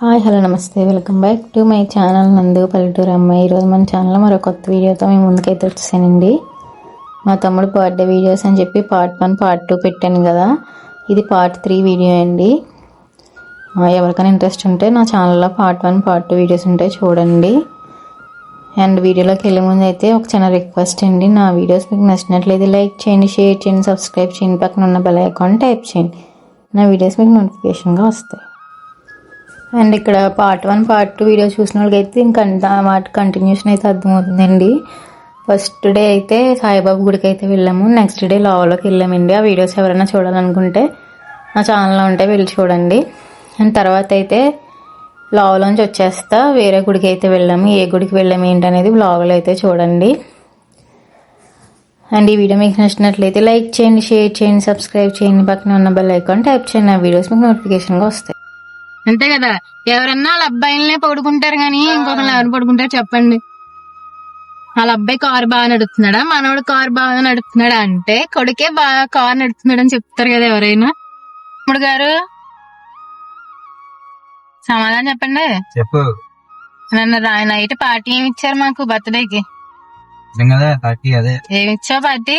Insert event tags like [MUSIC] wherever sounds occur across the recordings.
Hi hello నమస్తే. Welcome back to my channel Nandu పల్లెటూరు అమ్మాయి. ఈరోజు మన ఛానల్లో మరో కొత్త వీడియోతో మేము ముందుకైతే వచ్చేసానండి. మా తమ్ముడు బర్త్డే వీడియోస్ అని చెప్పి పార్ట్ వన్ పార్ట్ టూ పెట్టాను కదా. ఇది పార్ట్ త్రీ వీడియో అండి. ఎవరికైనా ఇంట్రెస్ట్ ఉంటే నా ఛానల్లో part one part two videos ఉంటాయి చూడండి. అండ్ వీడియోలోకి వెళ్ళే ముందు అయితే ఒక చిన్న రిక్వెస్ట్ అండి. నా వీడియోస్ మీకు నచ్చినట్లయితే లైక్ చేయండి షేర్ చేయండి సబ్స్క్రైబ్ చేయండి. పక్కన ఉన్న బెల్ ఐకాన్ టైప్ చేయండి. నా వీడియోస్ మీకు నోటిఫికేషన్గా వస్తాయి. అండ్ ఇక్కడ part one part two video చూసిన వాళ్ళకైతే ఇంకా వాటి కంటిన్యూషన్ అయితే అర్థమవుతుందండి. ఫస్ట్ డే అయితే సాయిబాబా గుడికి అయితే వెళ్ళాము. నెక్స్ట్ డే లావలోకి వెళ్ళామండి. ఆ వీడియోస్ ఎవరైనా చూడాలనుకుంటే నా ఛానల్లో ఉంటే వెళ్ళి చూడండి. అండ్ తర్వాత అయితే లావలోంచి వచ్చేస్తా వేరే గుడికి అయితే వెళ్ళాము. ఏ గుడికి వెళ్ళాము ఏంటనేది బ్లాగులో అయితే చూడండి. అండ్ ఈ వీడియో మీకు నచ్చినట్లయితే లైక్ చేయండి షేర్ చేయండి సబ్స్క్రైబ్ చేయండి. పక్కన ఉన్న బెల్ ఐకాన్ ట్యాప్ చేయండి. ఆ వీడియోస్ మీకు నోటిఫికేషన్గా వస్తాయి. అంతే కదా. ఎవరన్నా వాళ్ళ అబ్బాయిలనే పడుకుంటారు కానీ ఇంకొకరు ఎవరు పడుకుంటారు చెప్పండి. వాళ్ళ అబ్బాయి కారు బాగా నడుపుతున్నాడా? మనవడు కారు బాగా నడుపుతున్నాడా అంటే కొడుకే బాగా కారు నడుపుతున్నాడు అని చెప్తారు కదా ఎవరైనా. తమ్ముడు గారు సమాధానం చెప్పండి. చెప్పు. నన్ను నైట్ పార్టీ ఏమి ఇచ్చారు మాకు బర్త్డేకి? ఏమి ఇచ్చావు పార్టీ?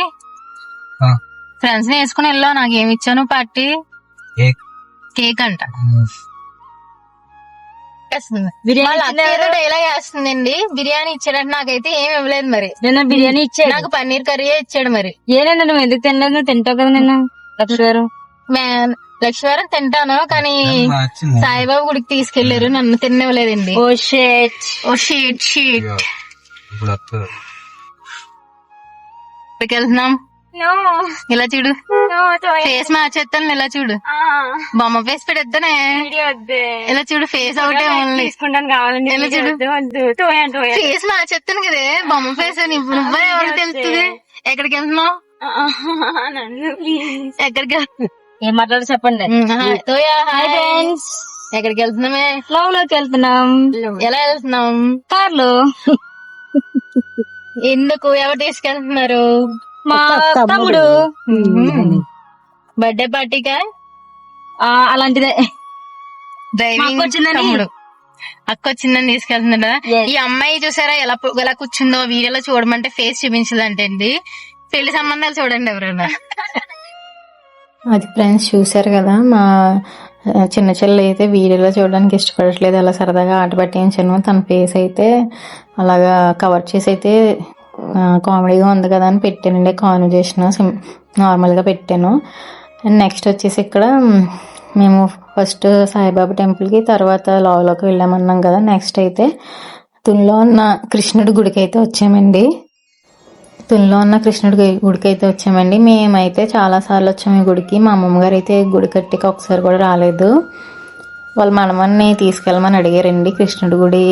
ఆ, ఫ్రెండ్స్ని వేసుకుని వెళ్ళావు నాకు ఏమి ఇచ్చాను పార్టీ? కేక్. కేక్ అంట. డైలాగ్ వేస్తుందండి బిర్యానీ ఇచ్చాడంటే నాకైతే ఏమి ఇవ్వలేదు మరి. నిన్న బిర్యానీ ఇచ్చాడు. నాకు పన్నీర్ కర్రీ ఇచ్చాడు మరి. ఏనండి నువ్వు ఎందుకు తినలేదు? నువ్వు తింటావు కదా నిన్న లక్ష గారు. మే- లక్ష్మీవారం తింటాను కానీ సాయిబాబా గుడికి తీసుకెళ్ళారు నన్ను తినలేదండి ఓ షేట్. Oh shit shit. ఇప్పుడు వస్తుంది. ఇక్కడికి వెళ్తున్నాం. ఇలా చూడు. ఫేస్ మార్చేస్తాను ఇలా చూడు. బొమ్మ ఫేస్ పెడతానే ఇలా చూడు ఫేస్ ఒకటే ఓన్లీ తీసుకుంటాను కావాలండి ఎలా చూడు? ఫేస్ మార్చేస్తాను కదే. బొమ్మ ఫేస్ నువ్వు తెలుస్తుంది ఎక్కడికి వెళ్తున్నావు. ఎక్కడికి? ఏం మాట్లాడు చెప్పండి. ఉమ్, హాయ్. తోయా, హాయ్. ఫ్రెండ్స్ ఎక్కడికి వెళ్తున్నామే? లవ్లోకి వెళ్తున్నాం. ఎలా వెళ్తున్నాం? కార్లో [LAUGHS] ఎందుకు? ఎవరు తీసుకెళ్తున్నారు? మా తమ్ముడు బర్త్డే పార్టీకా? అలాంటిదే. డ్రైవింగ్ అక్క వచ్చిందని? తమ్ముడు అక్క వచ్చిందని తీసుకెళ్తున్నాడా. ఈ అమ్మాయి చూసారా ఎలా ఎలా కూర్చుందో వీడియోలో చూడమంటే ఫేస్ చూపించదంటే అండి. పెళ్ళి సంబంధాలు చూడండి ఎవరైనా. అది ఫ్రెండ్స్ చూశారు కదా మా చిన్న చెల్లి అయితే వీడియోలో చూడడానికి ఇష్టపడట్లేదు. అలా సరదాగా ఆట పట్టించాను. తన ఫేస్ అయితే అలాగా కవర్ చేసి అయితే కామెడీగా ఉంది కదా అని పెట్టానండి కాన్వర్జేషన్ సిమ్ నార్మల్గా పెట్టాను. అండ్ నెక్స్ట్ వచ్చేసి ఇక్కడ మేము ఫస్ట్ సాయిబాబా టెంపుల్కి తర్వాత లావులోకి వెళ్ళామన్నాం కదా నెక్స్ట్ అయితే తునిలో ఉన్న కృష్ణుడి గుడికి అయితే వచ్చామండి. తునిలో ఉన్న కృష్ణుడి గుడికి అయితే వచ్చామండి. మేమైతే చాలా సార్లు వచ్చాము ఈ గుడికి. మా అమ్మమ్మ గారు అయితే గుడి కట్టికి ఒకసారి కూడా రాలేదు. వాళ్ళ మనమన్ని తీసుకెళ్ళమని అడిగారండి. కృష్ణుడి గుడి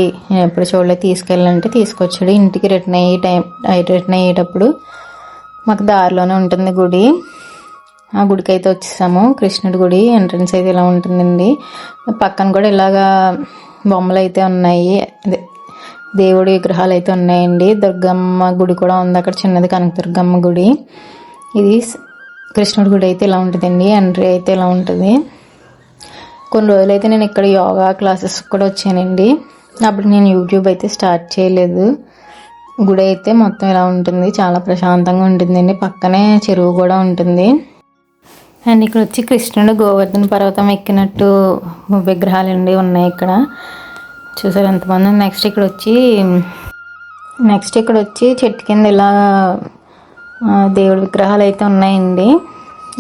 ఎప్పుడు చూడలేదు. తీసుకెళ్ళాలంటే తీసుకొచ్చాడు. ఇంటికి రిటర్న్ అయ్యే టైం రిటర్న్ అయ్యేటప్పుడు మాకు దారిలోనే ఉంటుంది గుడి. ఆ గుడికి అయితే వచ్చేసాము. కృష్ణుడి గుడి ఎంట్రన్స్ అయితే ఇలా ఉంటుందండి. పక్కన కూడా ఇలాగా బొమ్మలు అయితే ఉన్నాయి. అదే దేవుడి విగ్రహాలు అయితే ఉన్నాయండి. దుర్గమ్మ గుడి కూడా ఉంది. అక్కడ చిన్నది కనకదుర్గమ్మ గుడి. ఇది కృష్ణుడి గుడి అయితే ఇలా ఉంటుందండి. ఎంట్రీ అయితే ఇలా ఉంటుంది. కొన్ని రోజులైతే నేను ఇక్కడ యోగా క్లాసెస్ కూడా వచ్చానండి. అప్పుడు నేను యూట్యూబ్ అయితే స్టార్ట్ చేయలేదు. గుడి అయితే మొత్తం ఇలా ఉంటుంది. చాలా ప్రశాంతంగా ఉంటుందండి. పక్కనే చెరువు కూడా ఉంటుంది. అండ్ ఇక్కడ వచ్చి కృష్ణుడు గోవర్ధన పర్వతం ఎక్కినట్టు విగ్రహాలు అండి ఉన్నాయి ఇక్కడ. చూసారు ఎంతమంది? నెక్స్ట్ ఇక్కడ వచ్చి నెక్స్ట్ ఇక్కడ వచ్చి చెట్టు కింద ఇలా దేవుడి విగ్రహాలు అయితే ఉన్నాయండి.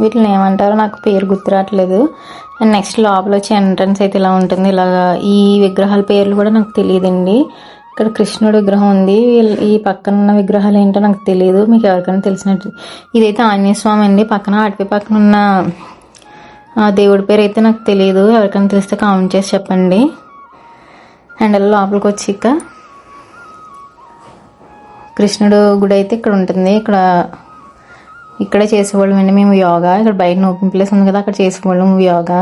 వీటిని ఏమంటారో నాకు పేరు గుర్తురావట్లేదు అండ్ నెక్స్ట్ లోపల వచ్చి ఎంట్రన్స్ అయితే ఇలా ఉంటుంది. ఇలాగా ఈ విగ్రహాల పేర్లు కూడా నాకు తెలియదండి. ఇక్కడ కృష్ణుడు విగ్రహం ఉంది. ఈ పక్కన ఉన్న విగ్రహాలు ఏంటో నాకు తెలియదు మీకు ఎవరికైనా తెలిసినట్టు. ఇదైతే ఆంజనేయ స్వామి అండి. పక్కన అటుపై పక్కన ఉన్న దేవుడి పేరు అయితే నాకు తెలియదు ఎవరికైనా తెలిస్తే కామెంట్ చేసి చెప్పండి. అండ్ అలా లోపలికి వచ్చి ఇక కృష్ణుడు గుడి అయితే ఇక్కడ ఉంటుంది. ఇక్కడ ఇక్కడే చేసేవాళ్ళం అండి మేము యోగా. ఇక్కడ బయట ఓపెన్ ప్లేస్ ఉంది కదా అక్కడ చేసేవాళ్ళం యోగా.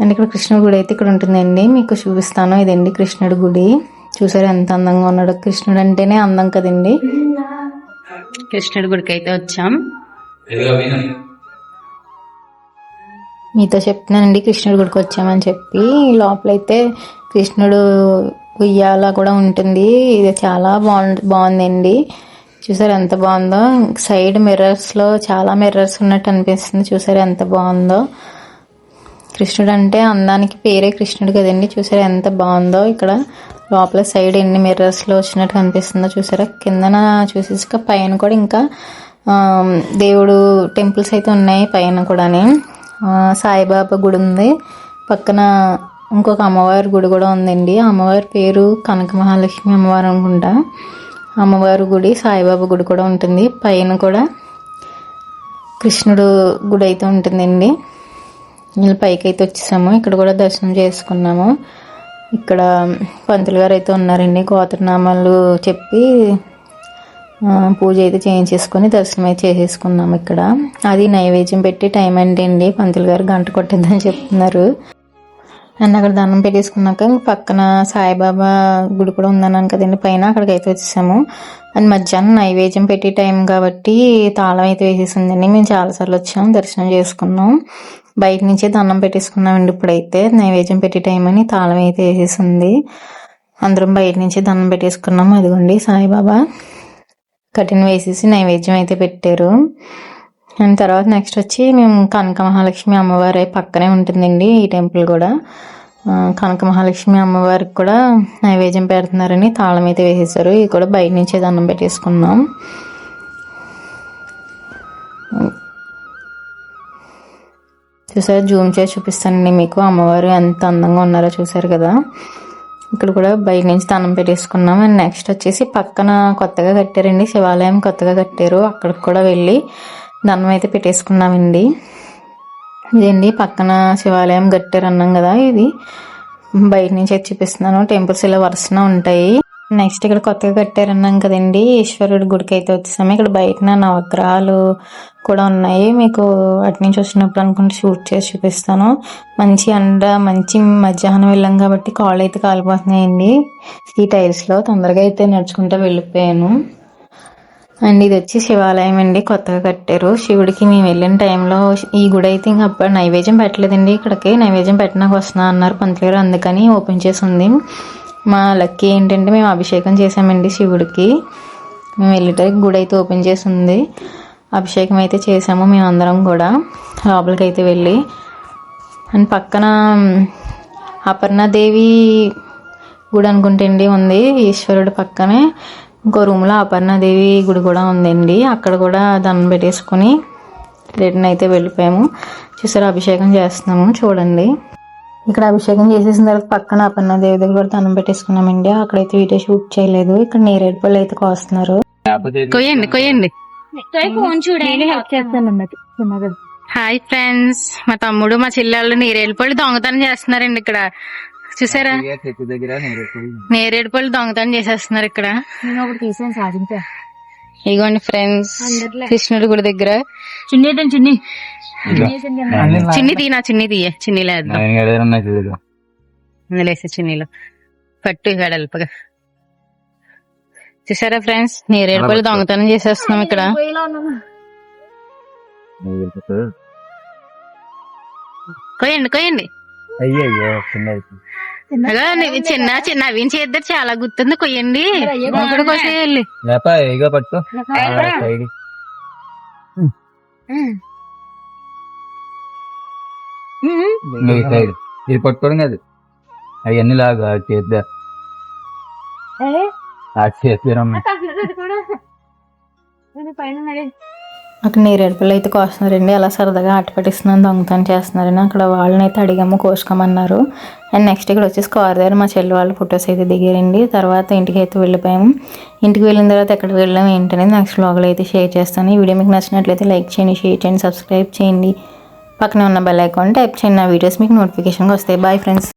అండ్ ఇక్కడ కృష్ణుడి గుడి అయితే ఇక్కడ ఉంటుందండి. మీకు చూపిస్తాను. ఇదండి కృష్ణుడి గుడి. చూసారు ఎంత అందంగా ఉన్నాడు. కృష్ణుడు అంటేనే అందం కదండి. కృష్ణుడి గుడికి అయితే వచ్చాం మీతో చెప్తున్నానండి కృష్ణుడి గుడికి వచ్చామని చెప్పి. లోపలైతే కృష్ణుడు ఉయ్యాల కూడా ఉంటుంది. ఇది చాలా బాగుంది బాగుందండి. చూసారు ఎంత బాగుందో. సైడ్ మిర్రర్స్లో చాలా మిర్రర్స్ ఉన్నట్టు అనిపిస్తుంది. చూసారు ఎంత బాగుందో. కృష్ణుడు అంటే అందానికి పేరే కృష్ణుడు కదండి. చూసారు ఎంత బాగుందో. ఇక్కడ లోపల సైడ్ ఎన్ని మిర్రర్స్లో వచ్చినట్టు కనిపిస్తుందో చూసారా. కిందన చూసేసాక పైన కూడా ఇంకా దేవుడు టెంపుల్స్ అయితే ఉన్నాయి పైన కూడాని. సాయిబాబా గుడి ఉంది. పక్కన ఇంకొక అమ్మవారి గుడి కూడా ఉందండి. అమ్మవారి పేరు కనక మహాలక్ష్మి అమ్మవారు అనుకుంటా. అమ్మవారి గుడి సాయిబాబా గుడి కూడా ఉంటుంది. పైన కూడా కృష్ణుడు గుడి అయితే ఉంటుందండి. నేను పైకి అయితే వచ్చేసాము. ఇక్కడ కూడా దర్శనం చేసుకున్నాము. ఇక్కడ పంతులు గారు అయితే ఉన్నారండి. గోత్రనామాలు చెప్పి పూజ అయితే చేయించేసుకొని దర్శనం అయితే చేసేసుకున్నాము ఇక్కడ. అది నైవేద్యం పెట్టి టైం అంటే అండి. పంతులు గారు గంట కొట్టిందని చెప్తున్నారు. అండ్ అక్కడ దండం పెట్టేసుకున్నాక పక్కన సాయిబాబా గుడి కూడా ఉందన్నాను కదండి. పైన అక్కడికి అయితే వచ్చేసాము. అండ్ మధ్యాహ్నం నైవేద్యం పెట్టే టైం కాబట్టి తాళం అయితే వేసేసిందండి. మేము చాలాసార్లు వచ్చాము దర్శనం చేసుకున్నాం. బయట నుంచే దండం పెట్టేసుకున్నామండి ఇప్పుడైతే. నైవేద్యం పెట్టే టైం అని తాళం అయితే వేసేసింది. అందరం బయట నుంచి దండం పెట్టేసుకున్నాము. అదిగోండి సాయిబాబా. కఠిన వేసేసి నైవేద్యం అయితే పెట్టారు. అండ్ తర్వాత నెక్స్ట్ వచ్చి మేము కనక మహాలక్ష్మి అమ్మవారి పక్కనే ఉంటుందండి ఈ టెంపుల్ కూడా. కనక మహాలక్ష్మి అమ్మవారికి కూడా నైవేద్యం పెడుతున్నారని తాళం అయితే వేసేసారు ఇది కూడా బయట నుంచే దండం పెట్టేసుకున్నాం. చూసారు జూమ్ చేసి చూపిస్తానండి మీకు. అమ్మవారు ఎంత అందంగా ఉన్నారో చూసారు కదా. ఇక్కడ కూడా బయట నుంచి దండం పెట్టేసుకున్నాం. అండ్ నెక్స్ట్ వచ్చేసి పక్కన కొత్తగా కట్టారండి శివాలయం. కొత్తగా కట్టారు. అక్కడికి కూడా వెళ్ళి దండం అయితే పెట్టేసుకున్నామండి. ఇదండి పక్కన శివాలయం కట్టారు అన్నాం కదా ఇది. బయట నుంచి అయితే చూపిస్తున్నాను టెంపుల్స్ ఇలా వరుసన ఉంటాయి. నెక్స్ట్ ఇక్కడ కొత్తగా కట్టారన్నాం కదండి ఈశ్వరుడి గుడికి అయితే వచ్చేసాము. ఇక్కడ బయట నవగ్రహాలు కూడా ఉన్నాయి. మీకు అటు నుంచి వచ్చినప్పుడు అనుకుంటే షూట్ చేసి చూపిస్తాను. మంచి అండ మంచి మధ్యాహ్నం వెళ్ళాం కాబట్టి కాళ్ళు అయితే కాలిపోతున్నాయండి. ఈ టైల్స్లో తొందరగా అయితే నడుచుకుంటూ వెళ్ళిపోయాను. అండ్ ఇది వచ్చి శివాలయం అండి కొత్తగా కట్టారు. శివుడికి మేము వెళ్ళిన టైంలో ఈ గుడి అయితే ఇంకా అప్పుడు నైవేద్యం పెట్టలేదండి ఇక్కడికి. నైవేద్యం పెట్టడానికి వస్తున్నా అన్నారు పంతులు గారు అందుకని ఓపెన్ చేసి ఉంది. మా లక్కీ ఏంటంటే మేము అభిషేకం చేసామండి శివుడికి. మేము వెళ్ళేటరికి గుడి అయితే ఓపెన్ చేసి ఉంది. అభిషేకం అయితే చేసాము మేము అందరం కూడా లోపలికి అయితే వెళ్ళి. అండ్ పక్కన అపర్ణాదేవి గుడి అనుకుంటండి ఉంది ఈశ్వరుడు పక్కనే. ఇంకో రూమ్లో అపర్ణాదేవి గుడి కూడా ఉందండి. అక్కడ కూడా దండం పెట్టేసుకొని రిటర్న్ అయితే వెళ్ళిపోయాము. చూసారా అభిషేకం చేస్తున్నాము చూడండి. ఇక్కడ అభిషేకం చేసేసిన తర్వాత పక్కన అపర్ణాదేవి దగ్గర కూడా దండం పెట్టేసుకున్నామండి అక్కడైతే వీడియో షూట్ చేయలేదు. ఇక్కడ నేరేడు పళ్ళు అయితే కోస్తున్నారు. కొయ్యండి కొయ్యండి. హాయ్ ఫ్రెండ్స్ మా తమ్ముడు మా చెల్లెళ్ళు నేరేడుపళ్ళు దొంగతనం చేస్తున్నారండి ఇక్కడ. చూసారా? ఇక చెట్టు దగ్గర నేరేడు నేరేడుపళ్ళు దొంగతనం చేసేస్తున్నారు ఇక్కడ. నేను ఒకటి తీసాను సాధించా. ఇగోండి ఫ్రెండ్స్ కృష్ణుడి గుడి దగ్గర. చున్నీ చున్నీ. చిన్ని తీనా చిన్ని తీయ. చిన్నీలో వేద్దాం నేను ఏదైనా ఉన్నాయి చూడు. అందులో వేసే చిన్నీలో. పట్టు వెడల్పగా చూసారా ఫ్రెండ్స్ నేరేడుపళ్ళు దొంగతనం చేసేస్తున్నాం ఇక్కడ. కొయ్యండి కొయ్యండి. అయ్యో అయ్యో చిన్న చిన్న చిన్న అవి చేద్దరు చాలా గుర్తుంది కొయ్యండి. ఇక్కడ కోసేయాలి లేప ఇగో పట్టు ఆ, సైడ్. నువ్వు ఈ సైడ్. ఇది పట్టుకోవడం కాదు. అవన్నీ లాగా చేద్దా ఆ చేద్దాం అక్కడ నేరేడుపల్లి అయితే కోస్తున్నారండి. అలా సరదాగా ఆట పట్టిస్తున్నాను దొంగతనం చేస్తున్నారని అక్కడ వాళ్ళని అయితే అడిగాము కోసుకోమన్నారు. అండ్ నెక్స్ట్ ఇక్కడ వచ్చేసి కార్ దగ్గర మా చెల్లి వాళ్ళ ఫొటోస్ అయితే దిగారండి. తర్వాత ఇంటికి అయితే వెళ్ళిపోయాము. ఇంటికి వెళ్ళిన తర్వాత ఎక్కడికి వెళ్ళాము ఏంటనేది నెక్స్ట్ బ్లాగ్లో అయితే షేర్ చేస్తాను. ఈ వీడియో మీకు నచ్చినట్లయితే లైక్ చేయండి షేర్ చేయండి సబ్స్క్రైబ్ చేయండి. పక్కనే ఉన్న బెల్ ఐకాన్ టైప్ చేయండి. నా వీడియోస్ మీకు నోటిఫికేషన్గా వస్తాయి. Bye friends